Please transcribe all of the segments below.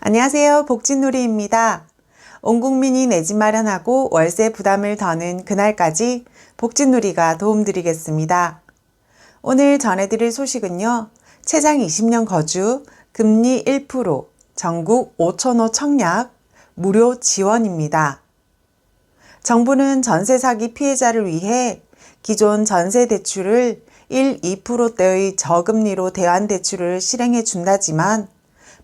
안녕하세요. 복진놀이입니다. 온 국민이 내 집 마련하고 월세 부담을 더는 그날까지 복진놀이가 도움드리겠습니다. 오늘 전해드릴 소식은요. 최장 20년 거주, 금리 1%, 전국 5천호 청약, 무료 지원입니다. 정부는 전세 사기 피해자를 위해 기존 전세 대출을 1, 2%대의 저금리로 대환 대출을 실행해 준다지만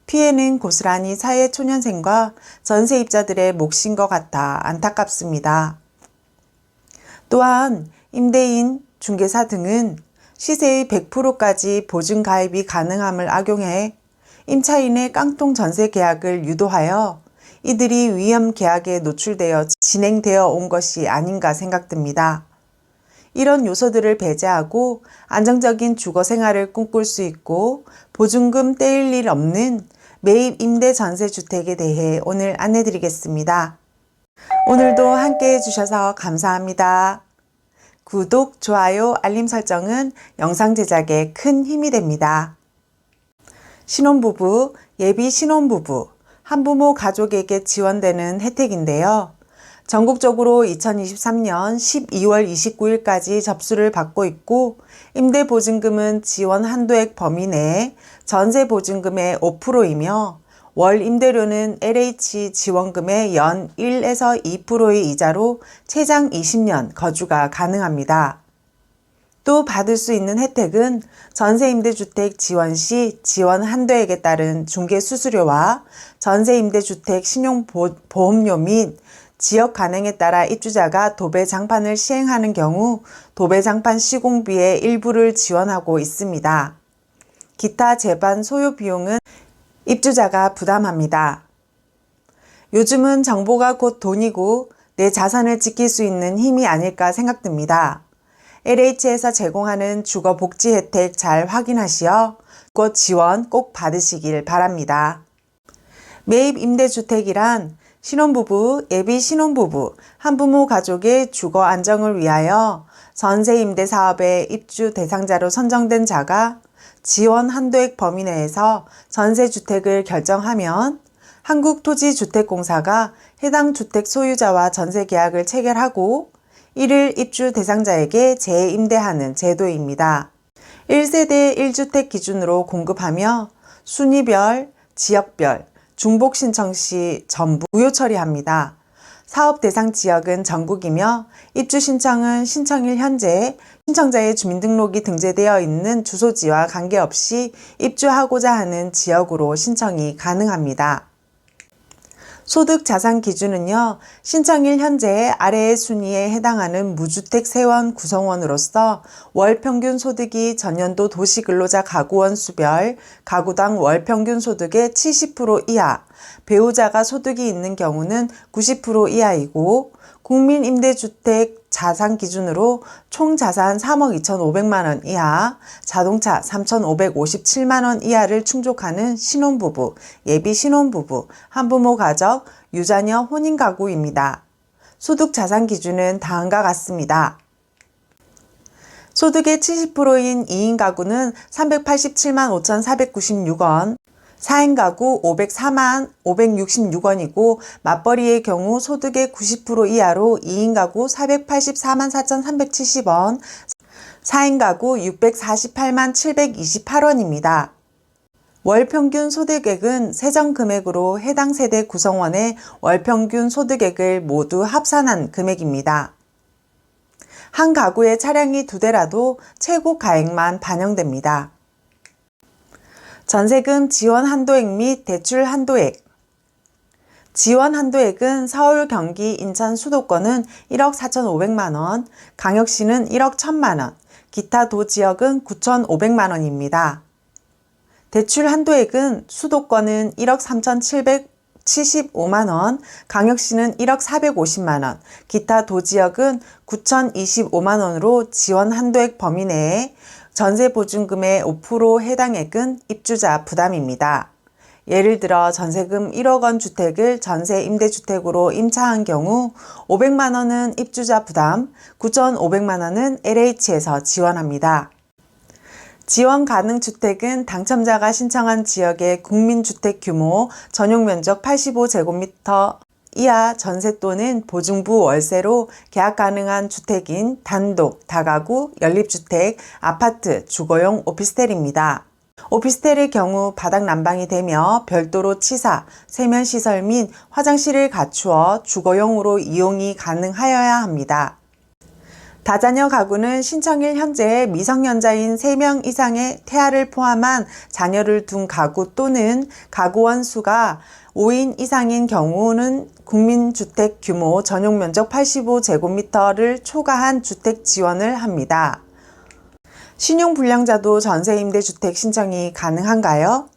피해는 고스란히 사회 초년생과 전세입자들의 몫인 것 같아 안타깝습니다. 또한 임대인, 중개사 등은 시세의 100%까지 보증 가입이 가능함을 악용해 임차인의 깡통 전세 계약을 유도하여 이들이 위험 계약에 노출되어 진행되어 온 것이 아닌가 생각됩니다. 이런 요소들을 배제하고 안정적인 주거 생활을 꿈꿀 수 있고 보증금 떼일 일 없는 매입 임대 전세 주택에 대해 오늘 안내 드리겠습니다. 오늘도 함께 해주셔서 감사합니다. 구독, 좋아요, 알림 설정은 영상 제작에 큰 힘이 됩니다. 신혼부부, 예비 신혼부부, 한부모 가족에게 지원되는 혜택인데요. 전국적으로 2023년 12월 29일까지 접수를 받고 있고 임대보증금은 지원 한도액 범위 내에 전세 보증금의 5%이며 월 임대료는 LH 지원금의 연 1에서 2%의 이자로 최장 20년 거주가 가능합니다. 또 받을 수 있는 혜택은 전세임대주택 지원 시 지원 한도액에 따른 중개수수료와 전세임대주택 신용보험료 및 지역 가능에 따라 입주자가 도배 장판을 시행하는 경우 도배 장판 시공비의 일부를 지원하고 있습니다. 기타 재반 소요 비용은 입주자가 부담합니다. 요즘은 정보가 곧 돈이고 내 자산을 지킬 수 있는 힘이 아닐까 생각됩니다. LH에서 제공하는 주거 복지 혜택 잘 확인하시어 곧 지원 꼭 받으시길 바랍니다. 매입 임대주택이란 신혼부부, 예비 신혼부부, 한부모 가족의 주거 안정을 위하여 전세 임대 사업의 입주 대상자로 선정된 자가 지원 한도액 범위 내에서 전세 주택을 결정하면 한국토지주택공사가 해당 주택 소유자와 전세 계약을 체결하고 이를 입주 대상자에게 재임대하는 제도입니다. 1세대 1주택 기준으로 공급하며 순위별, 지역별, 중복 신청 시 전부 무효 처리합니다. 사업 대상 지역은 전국이며 입주 신청은 신청일 현재 신청자의 주민등록이 등재되어 있는 주소지와 관계없이 입주하고자 하는 지역으로 신청이 가능합니다. 소득 자산 기준은요, 신청일 현재 아래의 순위에 해당하는 무주택 세원 구성원으로서 월 평균 소득이 전년도 도시 근로자 가구원 수별 가구당 월 평균 소득의 70% 이하, 배우자가 소득이 있는 경우는 90% 이하이고, 국민임대주택 자산 기준으로 총 자산 3억 2,500만 원 이하, 자동차 3,557만 원 이하를 충족하는 신혼부부, 예비 신혼부부, 한부모 가족, 유자녀 혼인 가구입니다. 소득 자산 기준은 다음과 같습니다. 소득의 70%인 2인 가구는 387만 5,496원, 4인 가구 504만 566원이고 맞벌이의 경우 소득의 90% 이하로 2인 가구 484만 4,370원, 4인 가구 648만 728원입니다. 월 평균 소득액은 세정 금액으로 해당 세대 구성원의 월 평균 소득액을 모두 합산한 금액입니다. 한 가구의 차량이 두 대라도 최고 가액만 반영됩니다. 전세금 지원 한도액 및 대출 한도액 지원 한도액은 서울, 경기, 인천, 수도권은 1억 4,500만 원, 강역시는 1억 1,000만원, 기타 도 지역은 9,500만 원입니다. 대출 한도액은 수도권은 1억 3,775만 원, 강역시는 1억 450만 원, 기타 도 지역은 9,025만 원으로 지원 한도액 범위 내에 전세 보증금의 5% 해당액은 입주자 부담입니다. 예를 들어 전세금 1억 원 주택을 전세 임대주택으로 임차한 경우 500만 원은 입주자 부담, 9,500만 원은 LH에서 지원합니다. 지원 가능 주택은 당첨자가 신청한 지역의 국민주택 규모 전용 면적 85제곱미터 이하 전세 또는 보증부 월세로 계약 가능한 주택인 단독, 다가구, 연립주택, 아파트, 주거용 오피스텔입니다. 오피스텔의 경우 바닥 난방이 되며 별도로 치사, 세면 시설 및 화장실을 갖추어 주거용으로 이용이 가능하여야 합니다. 다자녀 가구는 신청일 현재 미성년자인 3명 이상의 태아를 포함한 자녀를 둔 가구 또는 가구원 수가 5인 이상인 경우는 국민주택 규모 전용 면적 85제곱미터를 초과한 주택 지원을 합니다. 신용불량자도 전세임대주택 신청이 가능한가요?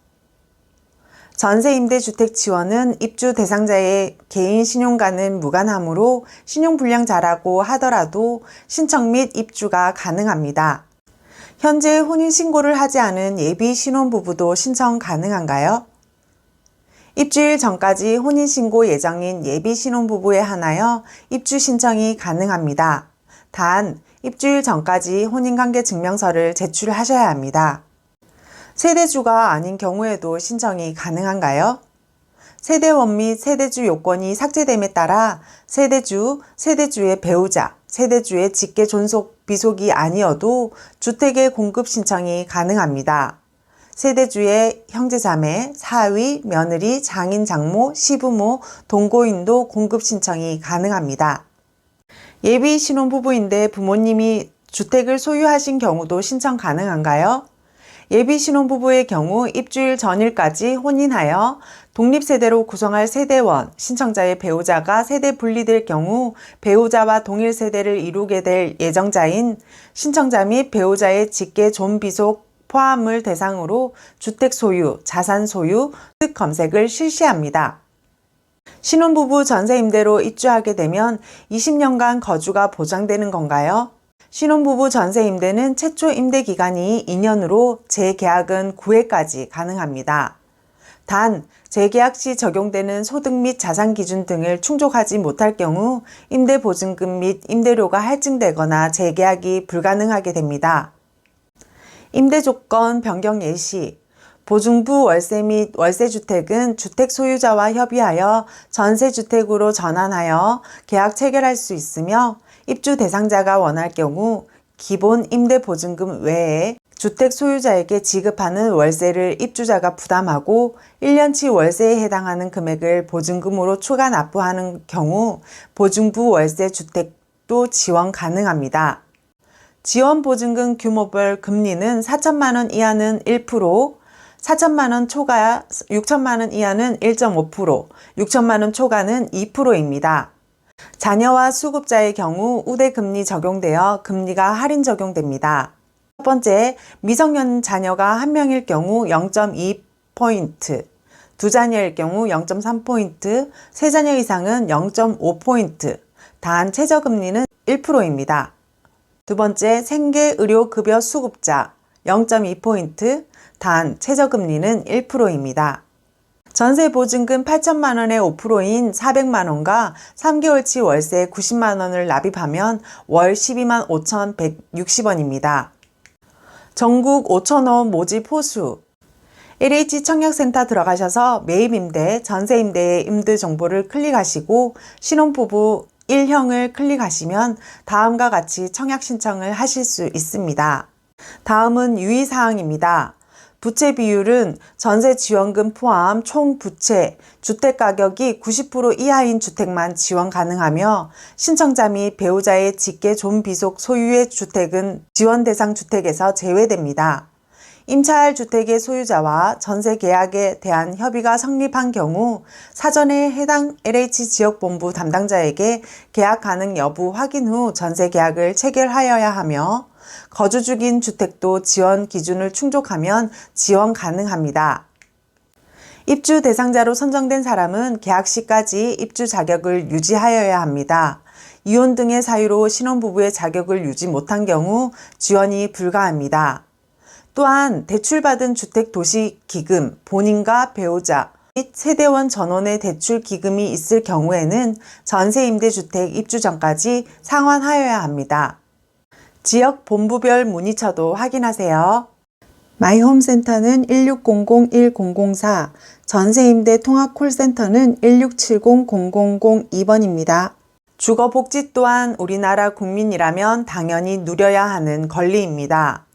전세임대 주택 지원은 입주 대상자의 개인 신용과는 무관하므로 신용불량자라고 하더라도 신청 및 입주가 가능합니다. 현재 혼인신고를 하지 않은 예비 신혼부부도 신청 가능한가요? 입주일 전까지 혼인신고 예정인 예비 신혼부부에 한하여 입주 신청이 가능합니다. 단, 입주일 전까지 혼인관계 증명서를 제출하셔야 합니다. 세대주가 아닌 경우에도 신청이 가능한가요? 세대원 및 세대주 요건이 삭제됨에 따라 세대주, 세대주의 배우자, 세대주의 직계 존속 비속이 아니어도 주택의 공급 신청이 가능합니다. 세대주의 형제자매, 사위, 며느리, 장인, 장모, 시부모, 동거인도 공급 신청이 가능합니다. 예비 신혼부부인데 부모님이 주택을 소유하신 경우도 신청 가능한가요? 예비 신혼부부의 경우 입주일 전일까지 혼인하여 독립세대로 구성할 세대원, 신청자의 배우자가 세대 분리될 경우 배우자와 동일 세대를 이루게 될 예정자인 신청자 및 배우자의 직계 존비속 포함을 대상으로 주택 소유, 자산 소유, 득 검색을 실시합니다. 신혼부부 전세 임대로 입주하게 되면 20년간 거주가 보장되는 건가요? 신혼부부 전세 임대는 최초 임대 기간이 2년으로 재계약은 9회까지 가능합니다. 단, 재계약 시 적용되는 소득 및 자산 기준 등을 충족하지 못할 경우 임대 보증금 및 임대료가 할증되거나 재계약이 불가능하게 됩니다. 임대 조건 변경 예시 보증부 월세 및 월세주택은 주택 소유자와 협의하여 전세주택으로 전환하여 계약 체결할 수 있으며 입주 대상자가 원할 경우 기본 임대 보증금 외에 주택 소유자에게 지급하는 월세를 입주자가 부담하고 1년치 월세에 해당하는 금액을 보증금으로 추가 납부하는 경우 보증부 월세 주택도 지원 가능합니다. 지원 보증금 규모별 금리는 4천만 원 이하는 1%, 4천만 원 초과 6천만 원 이하는 1.5%, 6천만 원 초과는 2%입니다. 자녀와 수급자의 경우 우대 금리 적용되어 금리가 할인 적용됩니다. 첫 번째, 미성년 자녀가 한 명일 경우 0.2포인트, 두 자녀일 경우 0.3포인트, 세 자녀 이상은 0.5포인트, 단 최저금리는 1%입니다. 두 번째, 생계 의료 급여 수급자 0.2포인트, 단 최저금리는 1%입니다. 전세 보증금 8천만 원의 5%인 400만 원과 3개월치 월세 90만 원을 납입하면 월 12만 5,160원입니다. 전국 5천원 모집 호수 LH 청약센터 들어가셔서 매입 임대, 전세 임대의 임대 정보를 클릭하시고 신혼부부 1형을 클릭하시면 다음과 같이 청약 신청을 하실 수 있습니다. 다음은 유의사항입니다. 부채 비율은 전세 지원금 포함 총 부채, 주택 가격이 90% 이하인 주택만 지원 가능하며 신청자 및 배우자의 직계 존비속 소유의 주택은 지원 대상 주택에서 제외됩니다. 임차할 주택의 소유자와 전세 계약에 대한 협의가 성립한 경우 사전에 해당 LH 지역본부 담당자에게 계약 가능 여부 확인 후 전세 계약을 체결하여야 하며 거주 중인 주택도 지원 기준을 충족하면 지원 가능합니다. 입주 대상자로 선정된 사람은 계약 시까지 입주 자격을 유지하여야 합니다. 이혼 등의 사유로 신혼부부의 자격을 유지 못한 경우 지원이 불가합니다. 또한 대출받은 주택 도시 기금, 본인과 배우자, 및 세대원 전원의 대출 기금이 있을 경우에는 전세 임대주택 입주 전까지 상환하여야 합니다. 지역 본부별 문의처도 확인하세요. 마이홈센터는 1600-1004, 전세임대 통합콜센터는 1670-0002번입니다. 주거복지 또한 우리나라 국민이라면 당연히 누려야 하는 권리입니다.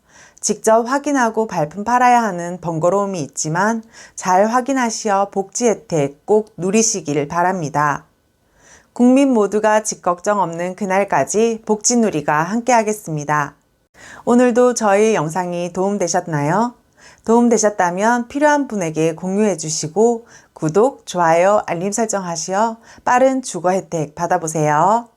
직접 확인하고 발품 팔아야 하는 번거로움이 있지만 잘 확인하시어 복지 혜택 꼭 누리시길 바랍니다. 국민 모두가 집 걱정 없는 그날까지 복지누리가 함께하겠습니다. 오늘도 저희 영상이 도움되셨나요? 도움되셨다면 필요한 분에게 공유해 주시고 구독, 좋아요, 알림 설정 하시어 빠른 주거 혜택 받아보세요.